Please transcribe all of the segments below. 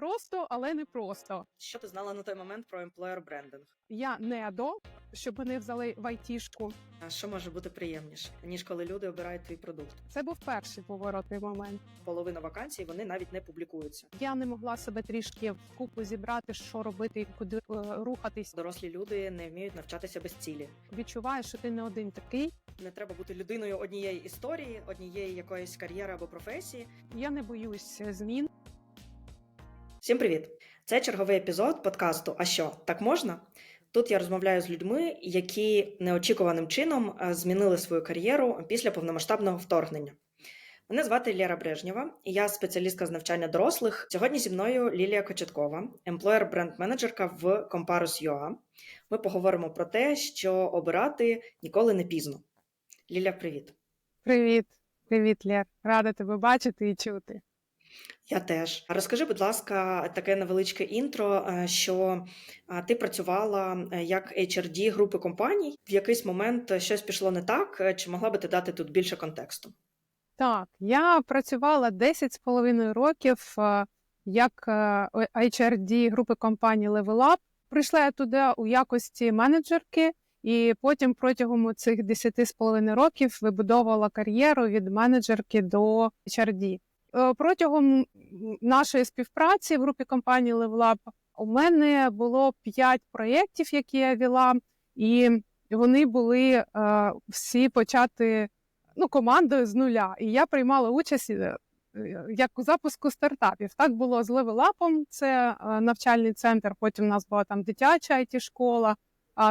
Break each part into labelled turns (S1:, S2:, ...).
S1: Просто, але не просто.
S2: Що ти знала на той момент про employer брендинг?
S1: Я не до, щоб мене взяли в айтішку.
S2: А що може бути приємніше, ніж коли люди обирають твій продукт?
S1: Це був перший поворотний момент.
S2: Половина вакансій вони навіть не публікуються.
S1: Я не могла себе трішки вкупу зібрати, що робити і куди е, рухатись.
S2: Дорослі люди не вміють навчатися без цілі.
S1: Відчуваєш, що ти не один такий.
S2: Не треба бути людиною однієї історії, однієї якоїсь кар'єри або професії.
S1: Я не боюсь змін.
S2: Всім привіт! Це черговий епізод подкасту А що так можна? Тут я розмовляю з людьми, які неочікуваним чином е, змінили свою кар'єру після повномасштабного вторгнення. Мене звати Лєра Брежнєва, я спеціалістка з навчання дорослих. Сьогодні зі мною Лілія Кочеткова, емплоєр бренд-менеджерка в Comparus.ua. Ми поговоримо про те, що обирати ніколи не пізно. Ліля, привіт!
S1: Привіт, привіт, Лєр. Рада тебе бачити і чути.
S2: Я теж розкажи, будь ласка, таке невеличке інтро, е, що ти працювала е, як HRD групи компаній. В якийсь момент щось пішло не так. Чи могла би ти дати тут більше контексту?
S1: Так, я працювала 10 з половиною років е, як HRD групи компанії Level Up. Прийшла я туди у якості менеджерки, і потім протягом цих 10 з половиною років вибудовувала кар'єру від менеджерки до HRD. Е, Протягом нашої співпраці в групі компанії Level у мене було 5 проєктів, які я вела, і вони були е, всі почати ну, командою з нуля. І я приймала участь е, як у запуску стартапів. Так було з левелапом, це навчальний центр. Потім у нас була там дитяча it школа,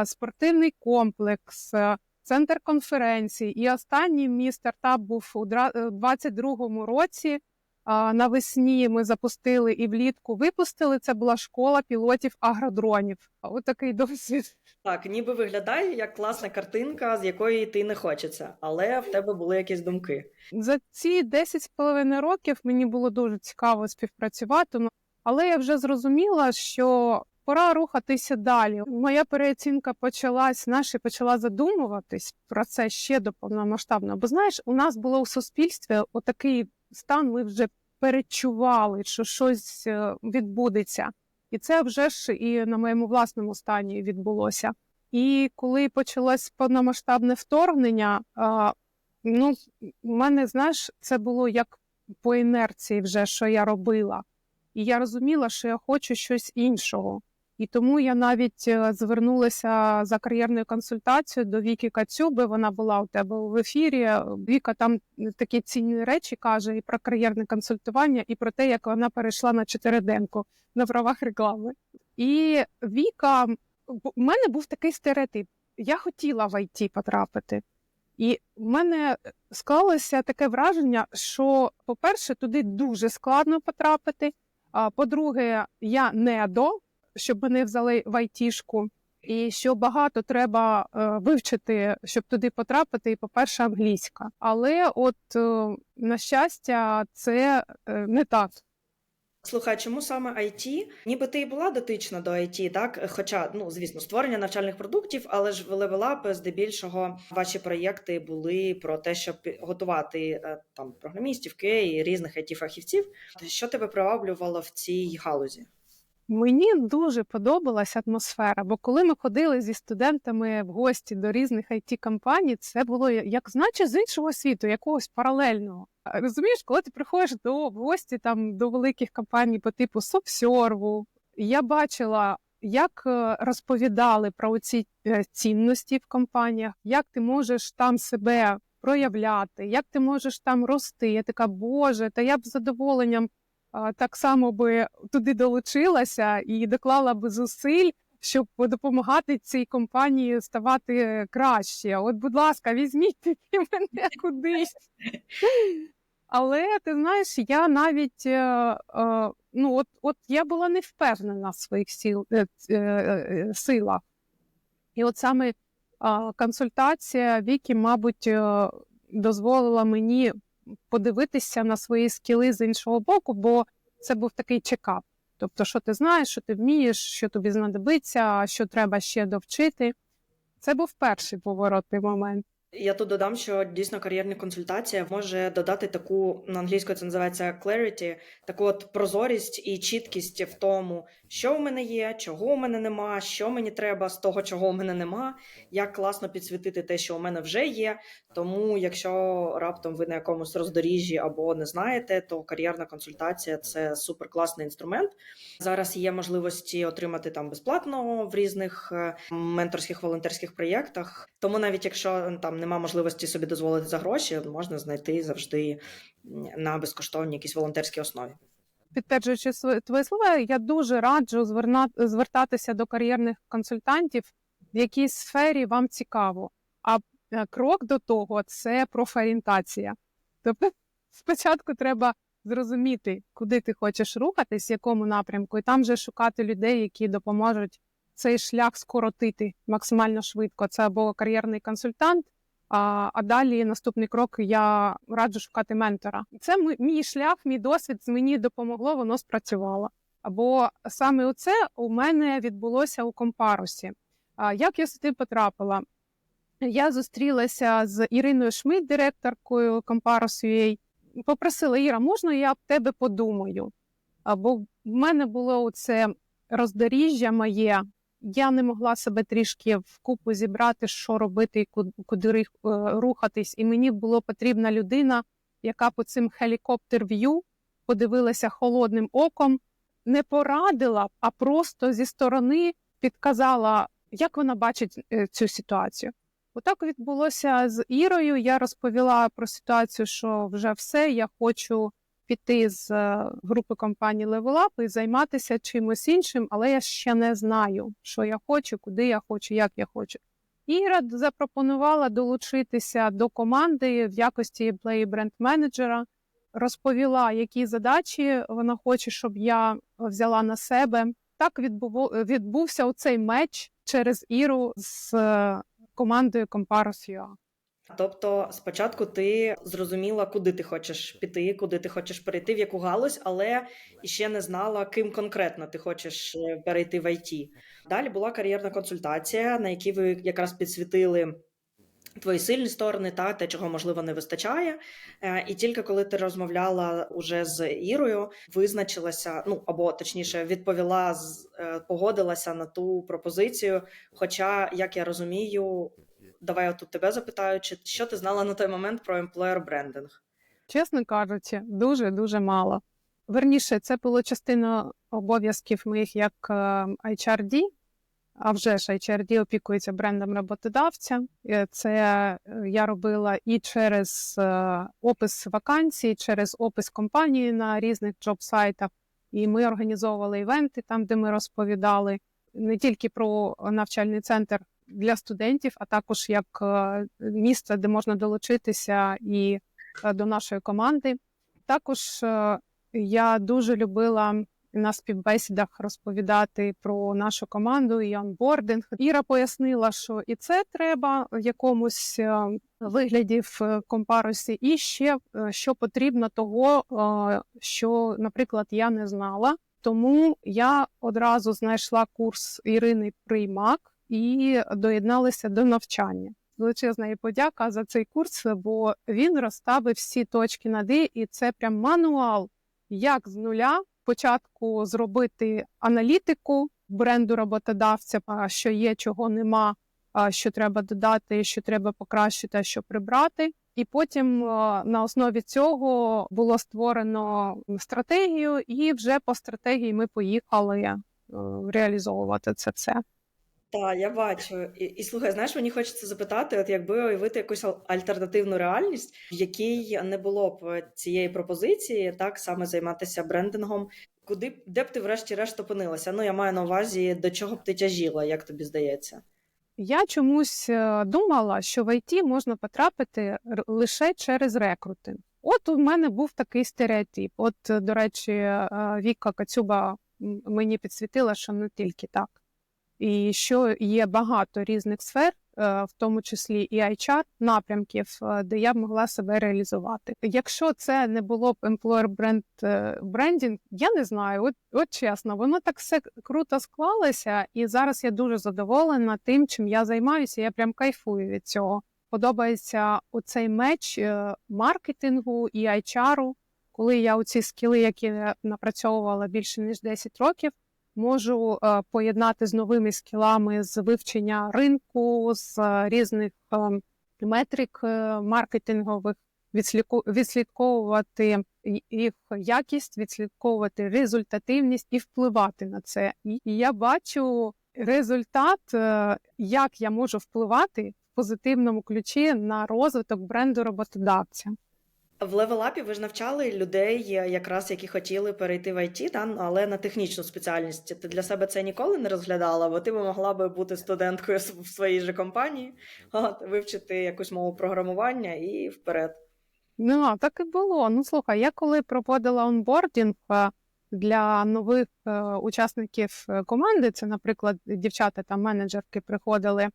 S1: спортивний комплекс, центр конференцій. І останній мій стартап був у 2022 році. Навесні ми запустили і влітку випустили. Це була школа пілотів агродронів. Ось такий досвід.
S2: Так, ніби виглядає як класна картинка, з якої йти не хочеться, але в тебе були якісь думки.
S1: За ці 10 з половиною років мені було дуже цікаво співпрацювати, ну, але я вже зрозуміла, що пора рухатися далі. Моя переоцінка почалась, знаєш, я почала задумуватись про це ще до повномасштабного. Бо знаєш, у нас було у суспільстві отакий стан, ми вже перечували, що щось е, відбудеться. І це вже ж і на моєму власному стані відбулося. І коли почалось повномасштабне вторгнення, ну, у мене, знаєш, це було як по інерції, вже що я робила. І я розуміла, що я хочу щось іншого. І тому я навіть е, звернулася за кар'єрною консультацією до Віки Кацюби. Вона була у тебе в ефірі. Віка там такі цінні речі каже і про кар'єрне консультування, і про те, як вона перейшла на чотириденку на правах реклами. І Віка, у мене був такий стереотип. Я хотіла в ІТ потрапити. І в мене склалося таке враження, що, по-перше, туди дуже складно потрапити. А по-друге, я не до, щоб мене взяли в айтішку, і що багато треба е, вивчити, щоб туди потрапити. І, по-перше, англійська. Але, от е, на щастя, це е, не так.
S2: Слухай, чому саме IT? Ніби ти і була дотична до IT, так? Хоча, ну звісно, створення навчальних продуктів, але ж Level здебільшого ваші проєкти були про те, щоб готувати там програмістів, і різних it фахівців. Що тебе приваблювало в цій галузі?
S1: Мені дуже подобалась атмосфера, бо коли ми ходили зі студентами в гості до різних it компаній це було як наче з іншого світу, якогось паралельного. Розумієш, коли ти приходиш до в гості там до великих компаній по типу SoftServe, я бачила, як е, розповідали про ці цінності в компаніях, як ти можеш там себе проявляти, як ти можеш там рости. Я така, боже, та я б задоволенням так само би туди долучилася і доклала би зусиль, щоб допомагати цій компанії ставати краще. От, будь ласка, візьміть мене кудись. Але ти знаєш, я навіть е, е, ну, от, от я була не впевнена в своїх сіл, е, силах. І от саме консультація Вікі, мабуть, дозволила мені подивитися на свої скіли з іншого боку, бо це був такий чекап. Тобто, що ти знаєш, що ти вмієш, що тобі знадобиться, що треба ще довчити. Це був перший поворотний момент.
S2: Я тут додам, що дійсно кар'єрна консультація може додати таку на англійською це називається clarity, таку от прозорість і чіткість в тому, що в мене є, чого у мене нема, що мені треба з того, чого у мене нема, як класно підсвітити те, що у мене вже є. Тому, якщо раптом ви на якомусь роздоріжжі або не знаєте, то кар'єрна консультація це суперкласний інструмент. Зараз є можливості отримати там безплатно в різних е, менторських волонтерських проєктах. Тому навіть якщо там нема можливості собі дозволити за гроші, можна знайти завжди на безкоштовній якійсь волонтерській основі.
S1: Підтверджуючи твої слова, я дуже раджу звертатися до кар'єрних консультантів, в якій сфері вам цікаво. А е, крок до того це профорієнтація. Тобто спочатку треба зрозуміти, куди ти хочеш рухатись, в якому напрямку, і там вже шукати людей, які допоможуть цей шлях скоротити максимально швидко. Це або кар'єрний консультант. А, далі наступний крок я раджу шукати ментора. Це мій шлях, мій досвід мені допомогло, воно спрацювало. Або саме оце у мене відбулося у компарусі. Як я сюди потрапила? Я зустрілася з Іриною Шмидт, директоркою Компарус Попросила Іра, можна я об тебе подумаю? Або в мене було це роздоріжжя моє. Я не могла себе трішки вкупу зібрати, що робити і куди е, рухатись. І мені було потрібна людина, яка по цим хелікоптер в'ю подивилася холодним оком, не порадила, а просто зі сторони підказала, як вона бачить е, цю ситуацію. Отак відбулося з Ірою. Я розповіла про ситуацію, що вже все, я хочу піти з е, групи компанії Level Up і займатися чимось іншим, але я ще не знаю, що я хочу, куди я хочу, як я хочу. Іра запропонувала долучитися до команди в якості плеї бренд менеджера, розповіла, які задачі вона хоче, щоб я взяла на себе. Так відбув, відбувся оцей меч через Іру з е, командою Comparus.ua.
S2: Тобто, спочатку ти зрозуміла, куди ти хочеш піти, куди ти хочеш перейти, в яку галузь, але ще не знала, ким конкретно ти хочеш е, перейти в IT. Далі була кар'єрна консультація, на якій ви якраз підсвітили твої сильні сторони та те, чого можливо не вистачає. Е, І тільки коли ти розмовляла уже з Ірою, визначилася, ну або точніше, відповіла з- е, погодилася на ту пропозицію. Хоча, як я розумію, давай я тут тебе запитаю, чи що ти знала на той момент про employer брендинг?
S1: Чесно кажучи, дуже дуже мало. Верніше, це було частина обов'язків моїх як е, HRD, а вже ж HRD опікується брендом роботодавця. Е, Це е, я робила і через опис вакансій, через опис компанії на різних джоб-сайтах. І ми організовували івенти там, де ми розповідали не тільки про навчальний центр для студентів, а також як е, місце, де можна долучитися і е, до нашої команди. Також е, я дуже любила на співбесідах розповідати про нашу команду і онбординг. Іра пояснила, що і це треба в якомусь вигляді в компарусі, і ще що потрібно того, що, наприклад, я не знала. Тому я одразу знайшла курс Ірини Приймак і доєдналася до навчання. Величезна їй подяка за цей курс, бо він розставив всі точки над «і», і це прям мануал, як з нуля спочатку зробити аналітику бренду роботодавця, що є, чого нема, що треба додати, що треба покращити, а що прибрати. І потім е, на основі цього було створено стратегію, і вже по стратегії ми поїхали е, реалізовувати це все.
S2: Так, я бачу. І, і слухай, знаєш, мені хочеться запитати, от якби уявити якусь ал- альтернативну реальність, в якій не було б цієї пропозиції, так саме займатися брендингом, куди б де б ти врешті-решт опинилася? Ну, я маю на увазі, до чого б ти тяжіла, як тобі здається?
S1: Я чомусь е, думала, що в ІТ можна потрапити лише через рекрутинг. От у мене був такий стереотип. От, е, до речі, е, Віка Кацюба мені підсвітила, що не тільки так. І що є багато різних сфер, е, в тому числі і HR напрямків, е, де я б могла себе реалізувати. Якщо це не було б employer е, брендінг, я не знаю. От, от чесно, воно так все круто склалося, і зараз я дуже задоволена тим, чим я займаюся. Я прям кайфую від цього. подобається оцей меч е, маркетингу і HR, коли я оці скіли, які напрацьовувала більше ніж 10 років, можу е, поєднати з новими скілами з вивчення ринку, з е, різних е, метрик маркетингових, відслідковувати їх якість, відслідковувати результативність і впливати на це. І я бачу результат, як я можу впливати в позитивному ключі на розвиток бренду роботодавця.
S2: В левелапі ви ж навчали людей, якраз які хотіли перейти в IT, та, але на технічну спеціальність. Ти для себе це ніколи не розглядала, бо ти би могла би бути студенткою в своїй же компанії, от, вивчити якусь мову програмування і вперед.
S1: Ну, так і було. Ну, слухай, я коли проводила онбордінг е, для нових е, учасників е, команди, це, наприклад, дівчата там менеджерки приходили,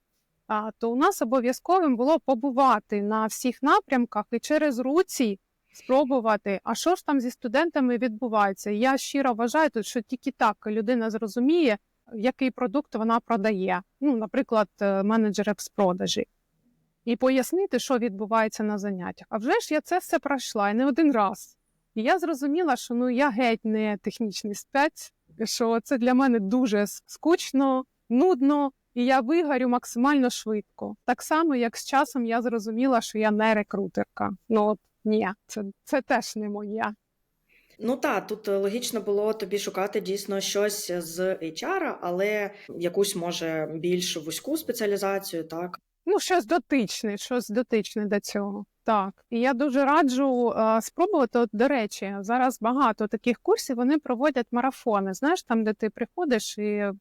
S1: то у нас обов'язковим було побувати на всіх напрямках і через руці спробувати, а що ж там зі студентами відбувається. Я щиро вважаю, що тільки так людина зрозуміє, який продукт вона продає. Ну, наприклад, е, менеджер експродажі і пояснити, що відбувається на заняттях. А вже ж я це все пройшла і не один раз. І я зрозуміла, що ну я геть не технічний спец, що це для мене дуже скучно, нудно, і я вигорю максимально швидко. Так само, як з часом я зрозуміла, що я не рекрутерка. Ну от ні, це, це теж не моє.
S2: Ну так, тут е, логічно було тобі шукати дійсно щось з HR, але якусь може більш вузьку спеціалізацію, так.
S1: Ну, щось дотичне, щось дотичне до цього. Так, і я дуже раджу е, спробувати. От, до речі, зараз багато таких курсів вони проводять марафони. Знаєш, там, де ти приходиш і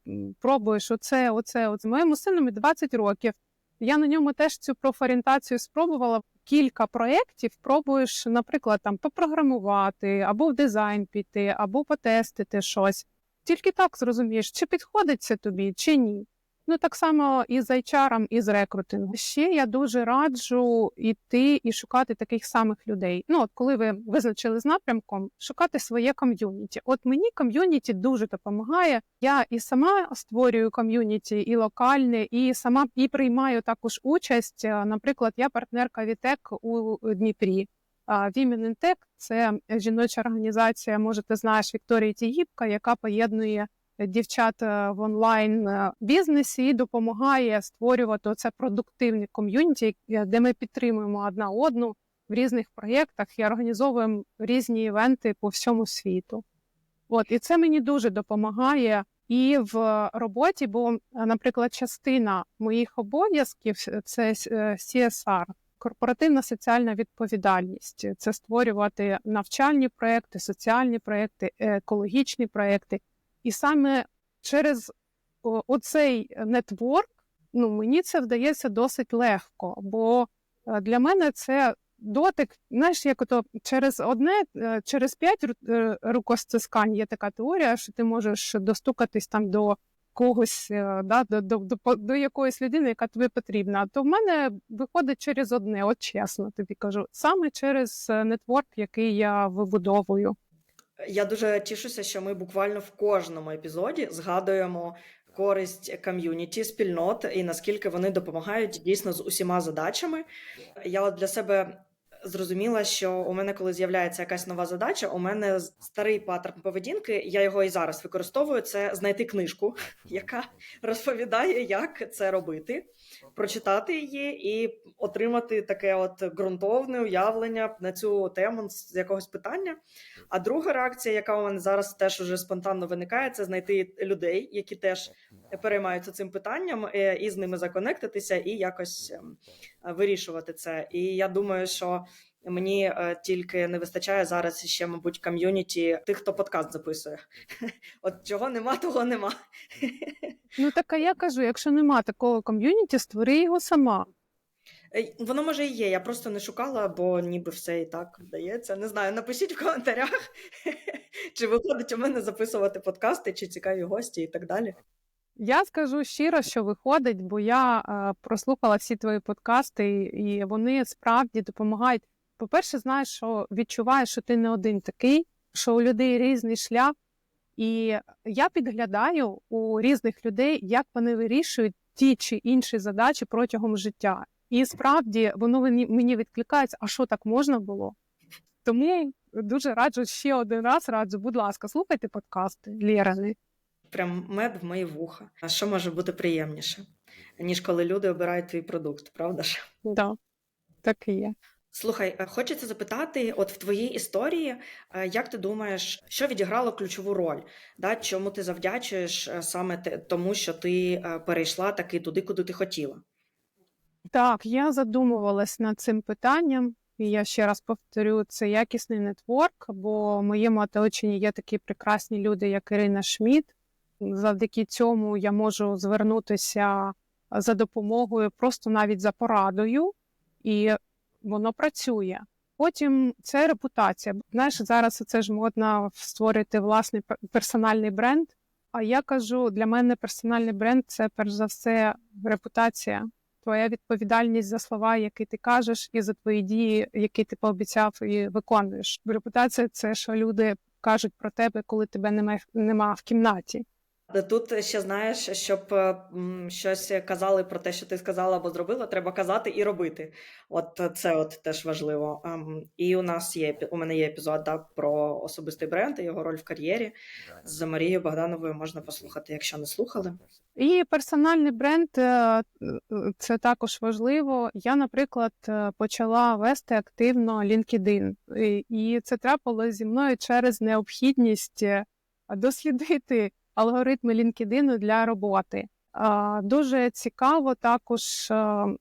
S1: пробуєш оце, оце, оце. Моєму синові 20 років. Я на ньому теж цю профорієнтацію спробувала. Кілька проєктів пробуєш, наприклад, там попрограмувати, або в дизайн піти, або потестити щось. Тільки так зрозумієш, чи підходить це тобі, чи ні. Ну, так само і з HR, і з рекрутингом. Ще я дуже раджу йти і шукати таких самих людей. Ну, от коли ви визначили з напрямком, шукати своє ком'юніті. От мені ком'юніті дуже допомагає. Я і сама створюю ком'юніті, і локальне, і сама і приймаю також участь. Е, Наприклад, я партнерка Вітек у Дніпрі. Women in Tech – це жіноча організація, може, ти знаєш Вікторії Тігіпка, яка поєднує дівчат в онлайн е, бізнесі і допомагає створювати це продуктивне ком'юніті, е, де ми підтримуємо одна одну в різних проєктах і організовуємо різні івенти по всьому світу. От і це мені дуже допомагає і в роботі, бо, наприклад, частина моїх обов'язків це е, CSR, корпоративна соціальна відповідальність. Це створювати навчальні проекти, соціальні проекти, екологічні проекти. І саме через оцей нетворк ну, мені це вдається досить легко, бо е, для мене це дотик, знаєш, як ото через одне, е, через п'ять е, рукостискань є така теорія, що ти можеш достукатись там до когось, да, до, до, до, до якоїсь людини, яка тобі потрібна. То в мене виходить через одне, от чесно тобі кажу, саме через нетворк, який я вибудовую.
S2: Я дуже тішуся, що ми буквально в кожному епізоді згадуємо користь ком'юніті, спільнот і наскільки вони допомагають дійсно з усіма задачами. Я для себе зрозуміла, що у мене, коли з'являється якась нова задача, у мене старий паттерн поведінки. Я його і зараз використовую. Це знайти книжку, яка розповідає, як це робити, прочитати її і отримати таке от ґрунтовне уявлення на цю тему з якогось питання. А друга реакція, яка у мене зараз теж уже спонтанно виникає, це знайти людей, які теж переймаються цим питанням, е, і з ними законектитися і якось ем, вирішувати це. І я думаю, що мені е, тільки не вистачає зараз ще, мабуть, ком'юніті тих, хто подкаст записує. От чого нема, того нема.
S1: Ну так а я кажу, якщо нема такого ком'юніті, створи його сама.
S2: Е, Воно може і є. Я просто не шукала, бо ніби все і так вдається. Не знаю, напишіть в коментарях, чи виходить у мене записувати подкасти, чи цікаві гості і так далі.
S1: Я скажу щиро, що виходить, бо я е, прослухала всі твої подкасти, і вони справді допомагають. По-перше, знаєш, що відчуваєш, що ти не один такий, що у людей різний шлях, і я підглядаю у різних людей, як вони вирішують ті чи інші задачі протягом життя. І справді воно мені, відкликається, а що так можна було? Тому дуже раджу ще один раз раджу, будь ласка, слухайте подкасти Лєрани.
S2: Прям мед в мої вуха. А що може бути приємніше, ніж коли люди обирають твій продукт, правда ж?
S1: Да, так і є.
S2: Слухай, е, хочеться запитати, от в твоїй історії, е, як ти думаєш, що відіграло ключову роль? Да? Чому ти завдячуєш е, саме тому, що ти перейшла таки туди, куди ти хотіла?
S1: Так, я задумувалась над цим питанням, і я ще раз повторю, це якісний нетворк, бо в моєму оточенні є такі прекрасні люди, як Ірина Шміт. Завдяки цьому я можу звернутися за допомогою, просто навіть за порадою, і воно працює. Потім це репутація. Знаєш, зараз це ж модно створити власний персональний бренд. А я кажу, для мене персональний бренд це перш за все репутація твоя відповідальність за слова, які ти кажеш, і за твої дії, які ти пообіцяв і виконуєш. Репутація це що люди кажуть про тебе, коли тебе немає нема в кімнаті.
S2: Е, Тут ще знаєш, щоб е, щось казали про те, що ти сказала або зробила, треба казати і робити. От це от теж важливо. Ем, І у нас є у мене є епізод да, про особистий бренд і його роль в кар'єрі з Марією Богдановою. Можна послухати, якщо не слухали.
S1: І персональний бренд е, це також важливо. Я, наприклад, почала вести активно LinkedIn, І- це трапилось зі мною через необхідність дослідити алгоритми LinkedIn для роботи. Дуже цікаво також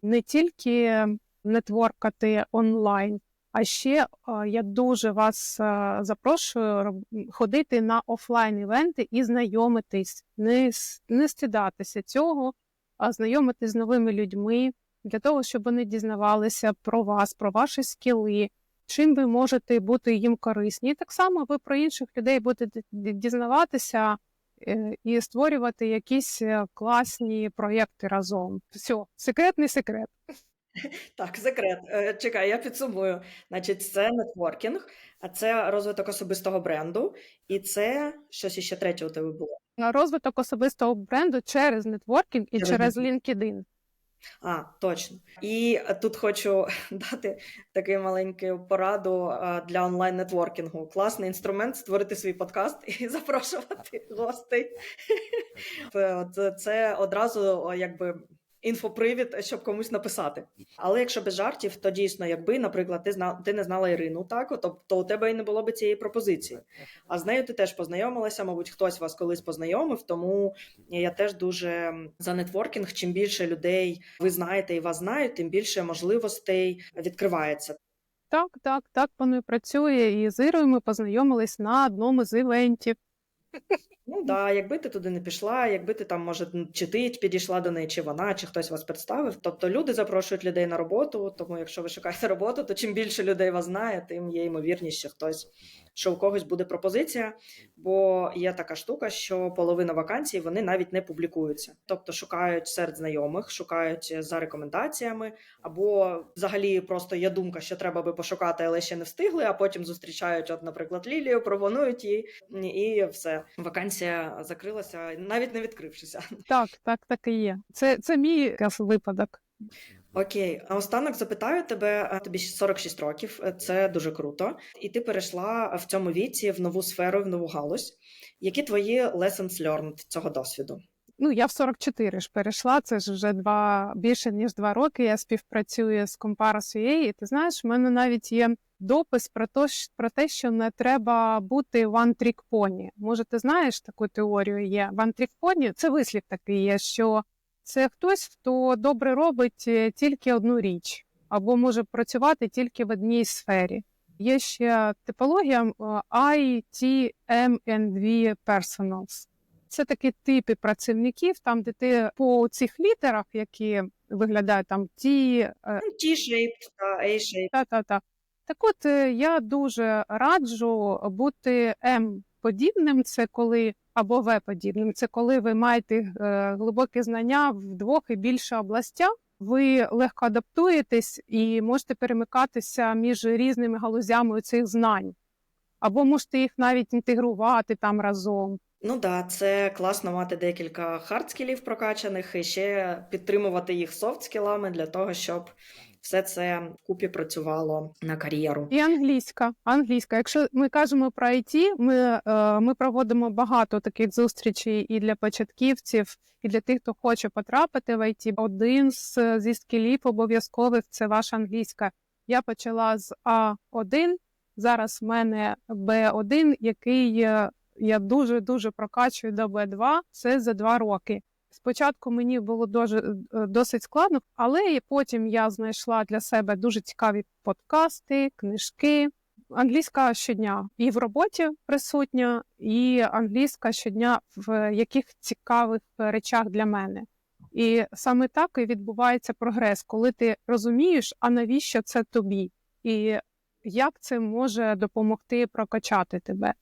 S1: не тільки нетворкати онлайн, а ще я дуже вас запрошую ходити на офлайн івенти і знайомитись, не, не стидатися цього, а знайомитись з новими людьми для того, щоб вони дізнавалися про вас, про ваші скіли, чим ви можете бути їм корисні. І так само ви про інших людей будете дізнаватися і створювати якісь е, класні проєкти разом. Все, не секрет.
S2: Так, секрет. Е, Чекай, я підсумую. Значить, це нетворкінг, а це розвиток особистого бренду, і це щось іще третє у тебе було.
S1: Розвиток особистого бренду через нетворкінг і
S2: Через
S1: через LinkedIn.
S2: А, точно. І е, тут хочу дати таку маленьку пораду е, для онлайн-нетворкінгу. Класний інструмент створити свій подкаст і запрошувати гостей. Е, Це, це одразу якби. Інфопривід, щоб комусь написати. Але якщо без жартів, то дійсно, якби, наприклад, ти зна... ти не знала Ірину, так то, то у тебе і не було б цієї пропозиції. А з нею ти теж познайомилася, мабуть, хтось вас колись познайомив, тому я теж дуже за нетворкінг. Чим більше людей ви знаєте і вас знають, тим більше можливостей відкривається.
S1: Так, так, так воно і працює. І з Ірою ми познайомились на одному з івентів.
S2: Ну да, якби ти туди не пішла, якби ти там, може, чи ти підійшла до неї, чи вона, чи хтось вас представив. Тобто люди запрошують людей на роботу. Тому, якщо ви шукаєте роботу, то чим більше людей вас знає, тим є ймовірність, що хтось що у когось буде пропозиція. Бо є така штука, що половина вакансій вони навіть не публікуються. Тобто шукають серед знайомих, шукають за рекомендаціями, або взагалі просто є думка, що треба би пошукати, але ще не встигли. А потім зустрічають, от, наприклад, Лілію, пропонують їй, і все. Вакансія закрилася, навіть не відкрившися.
S1: Так, так, так і є. Це, це мій якраз випадок.
S2: Окей, а останок запитаю тебе. Тобі ще 46 років, е, це дуже круто. І ти перейшла в цьому віці в нову сферу, в нову галузь. Які твої lessons learned цього досвіду?
S1: Ну, я в 44 ж перейшла. Це ж вже два більше ніж два роки. Я співпрацюю з Comparis.ua, і ти знаєш, в мене навіть є допис про те, що- про те, що не треба бути one trick pony. Може, ти знаєш таку теорію? Є one trick pony – це вислів такий є, що це хтось, хто добре робить е, тільки одну річ, або може працювати тільки в одній сфері. Є ще типологія е, ITM&V Personals. Це такі типи працівників, там, де ти по цих літерах, які виглядають там ті, е,
S2: Ну, T-shaped та A-shaped.
S1: та-та-та. Так от е, я дуже раджу бути М-подібним, це коли або В-подібним, це коли ви маєте е, глибокі знання в двох і більше областях. Ви легко адаптуєтесь і можете перемикатися між різними галузями цих знань, або можете їх навіть інтегрувати там разом.
S2: Ну да, це класно мати декілька хардскілів прокачаних і ще підтримувати їх софтскілами для того, щоб все це вкупі працювало на кар'єру.
S1: І англійська. Англійська. Якщо ми кажемо про IT, ми, е, ми проводимо багато таких зустрічей і для початківців, і для тих, хто хоче потрапити в IT. Один з, зі скілів обов'язкових це ваша англійська. Я почала з А1, зараз в мене Б1, який е, я дуже дуже прокачую до Б2. Це за два роки. Спочатку мені було дуже е, досить складно, але потім я знайшла для себе дуже цікаві подкасти, книжки. Англійська щодня і в роботі присутня, і англійська щодня в яких цікавих речах для мене. І саме так і відбувається прогрес, коли ти розумієш, а навіщо це тобі, і як це може допомогти прокачати тебе.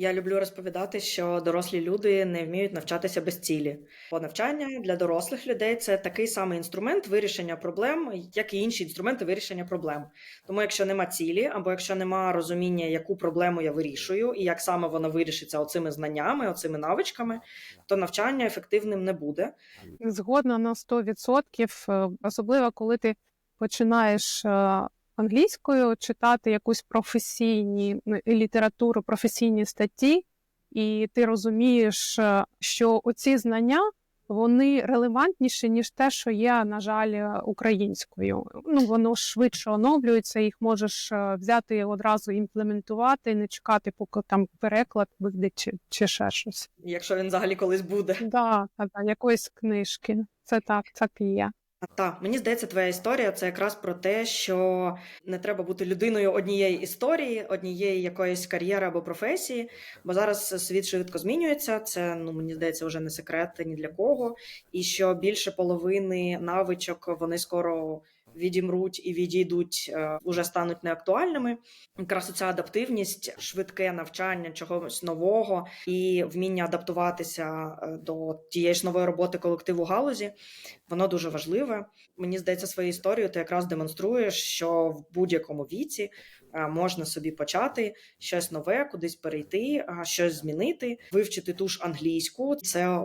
S2: Я люблю розповідати, що дорослі люди не вміють навчатися без цілі. Бо навчання для дорослих людей це такий самий інструмент вирішення проблем, як і інші інструменти вирішення проблем. Тому, якщо нема цілі, або якщо нема розуміння, яку проблему я вирішую, і як саме вона вирішиться оцими знаннями, оцими навичками, то навчання ефективним не буде.
S1: Згодна на 100%, е, особливо коли ти починаєш е, англійською читати якусь професійні ну, літературу, професійні статті, і ти розумієш, е, що оці знання вони релевантніші, ніж те, що є, на жаль, е, українською. Ну воно швидше оновлюється, їх можеш е, взяти одразу імплементувати, не чекати, поки там переклад вийде чи, чи ще щось.
S2: Якщо він взагалі колись буде.
S1: Да, та, та, якоїсь книжки. Це так, так і є.
S2: Так, мені здається, твоя історія це якраз про те, що не треба бути людиною однієї історії, однієї якоїсь кар'єри або професії, бо зараз світ швидко змінюється. Це ну мені здається, вже не секрет ні для кого. І що більше половини навичок вони скоро відімруть і відійдуть, е, уже стануть неактуальними. Якраз ця адаптивність, швидке навчання чогось нового і вміння адаптуватися е, до тієї ж нової роботи колективу галузі, воно дуже важливе. Мені здається, своєю історією ти якраз демонструєш, що в будь-якому віці е, можна собі почати щось нове, кудись перейти, щось змінити, вивчити ту ж англійську. Це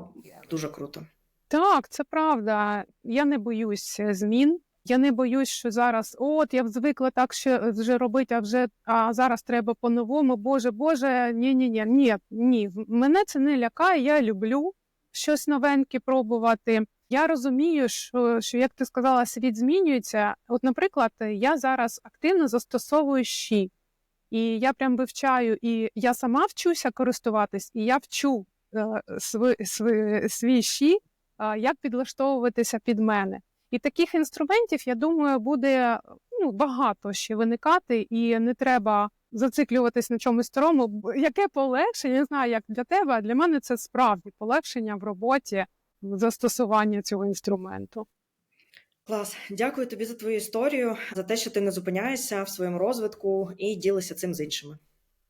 S2: дуже круто.
S1: Так, це правда. Я не боюсь змін. Я не боюсь, що зараз от я звикла так ще вже робити, а вже а зараз треба по-новому. Боже, Боже, ні, ні, ні, ні, ні. Мене це не лякає. Я люблю щось новеньке пробувати. Я розумію, що, що як ти сказала, світ змінюється. От, наприклад, я зараз активно застосовую щі, і я прям вивчаю, і я сама вчуся користуватись, і я вчу е, свій, свій, свій щі, е, як підлаштовуватися під мене. І таких інструментів, я думаю, буде ну, багато ще виникати, і не треба зациклюватись на чомусь старому. Яке полегшення, не знаю, як для тебе, а для мене це справді полегшення в роботі застосування цього інструменту.
S2: Клас, дякую тобі за твою історію, за те, що ти не зупиняєшся в своєму розвитку і ділишся цим з іншими.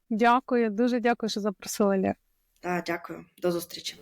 S1: Дякую, дуже дякую, що запросили. Лєр.
S2: Та дякую, до зустрічі.